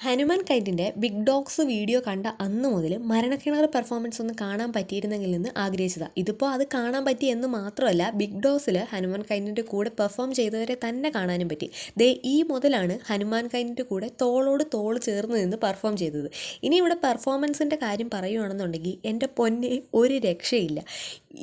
ഹനുമാൻ കൈറ്റിന്റെ big dogs video കണ്ട അന്ന് മുതൽ മരണക്കിണർ പെർഫോമൻസ് ഒന്ന് കാണാൻ പറ്റിയിരുന്നെങ്കിൽ നിന്ന് ആഗ്രഹിച്ചതാണ് ഇതിപ്പോൾ അത് കാണാൻ പറ്റി എന്ന് മാത്രമല്ല ബിഗ് ഡോസിൽ ഹനുമാൻ കൈറ്റിന്റെ കൂടെ പെർഫോം ചെയ്തവരെ തന്നെ കാണാനും പറ്റി. ദേ ഈ മുതലാണ് ഹനുമാൻ കൈറ്റിന്റെ കൂടെ തോളോട് തോൾ ചേർന്ന് നിന്ന് പെർഫോം ചെയ്തത്. ഇനി ഇവിടെ പെർഫോമൻസിന്റെ കാര്യം പറയുകയാണെന്നുണ്ടെങ്കിൽ എന്റെ പൊന്നെ ഒരു രക്ഷയില്ല.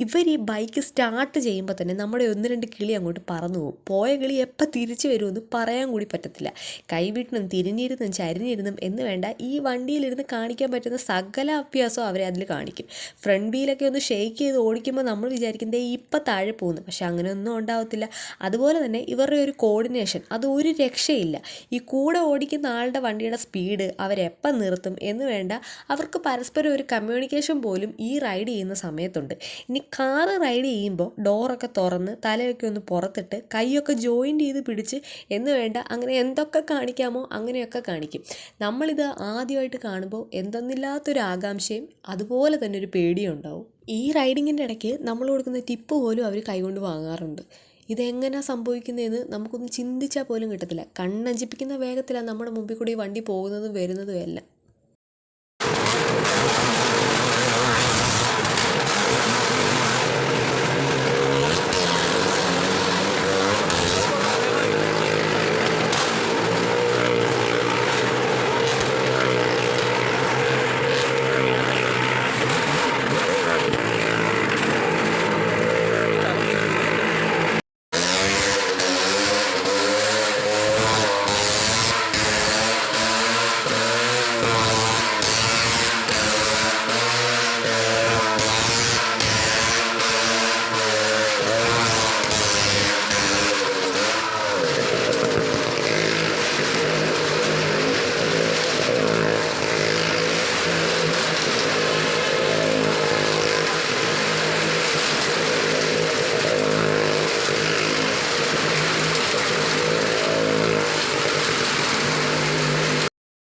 ഇവർ ഈ ബൈക്ക് സ്റ്റാർട്ട് ചെയ്യുമ്പോൾ തന്നെ നമ്മുടെ ഒന്ന് രണ്ട് കിളി അങ്ങോട്ട് പറന്നു പോകും. പോയ കിളി എപ്പോൾ തിരിച്ചു വരുമെന്ന് പറയാൻ കൂടി പറ്റത്തില്ല. കൈവിട്ടിനും തിരിഞ്ഞിരുന്നും ചരിഞ്ഞിരുന്നും എന്ന് വേണ്ട ഈ വണ്ടിയിലിരുന്ന് കാണിക്കാൻ പറ്റുന്ന സകല അഭ്യാസവും അവരെ അതിൽ കാണിക്കും. ഫ്രണ്ട് വീലൊക്കെ ഒന്ന് ഷെയ്ക്ക് ചെയ്ത് ഓടിക്കുമ്പോൾ നമ്മൾ വിചാരിക്കുന്നത് ഇപ്പം താഴെ പോകുന്നു. പക്ഷെ അങ്ങനെയൊന്നും ഉണ്ടാവത്തില്ല. അതുപോലെ തന്നെ ഇവരുടെ ഒരു കോർഡിനേഷൻ അത് ഒരു രക്ഷയില്ല. ഈ കൂടെ ഓടിക്കുന്ന ആളുടെ വണ്ടിയുടെ സ്പീഡ് അവരെപ്പം നിർത്തും എന്ന് വേണ്ട അവർക്ക് പരസ്പരം ഒരു കമ്മ്യൂണിക്കേഷൻ പോലും ഈ റൈഡ് ചെയ്യുന്ന സമയത്തുണ്ട്. ഇനി കാറ് റൈഡ് ചെയ്യുമ്പോൾ ഡോറൊക്കെ തുറന്ന് തലയൊക്കെ ഒന്ന് പുറത്തിട്ട് കൈയൊക്കെ ജോയിന്റ് ചെയ്ത് പിടിച്ച് എന്ന് വേണ്ട അങ്ങനെ എന്തൊക്കെ കാണിക്കാമോ അങ്ങനെയൊക്കെ കാണിക്കും. നമ്മളിത് ആദ്യമായിട്ട് കാണുമ്പോൾ എന്തെന്നില്ലാത്തൊരു ആകാംക്ഷയും അതുപോലെ തന്നെ ഒരു പേടിയും ഉണ്ടാവും. ഈ റൈഡിങ്ങിന്റെ ഇടയ്ക്ക് നമ്മൾ കൊടുക്കുന്ന ടിപ്പ് പോലും അവർ കൈകൊണ്ട് വാങ്ങാറുണ്ട്. ഇതെങ്ങനെ സംഭവിക്കുന്നതെന്ന് നമുക്കൊന്ന് ചിന്തിച്ചാൽ പോലും കിട്ടത്തില്ല. കണ്ണഞ്ചിപ്പിക്കുന്ന വേഗത്തിലാണ് നമ്മുടെ മുമ്പിൽ കൂടി വണ്ടി പോകുന്നതും വരുന്നതും എല്ലാം.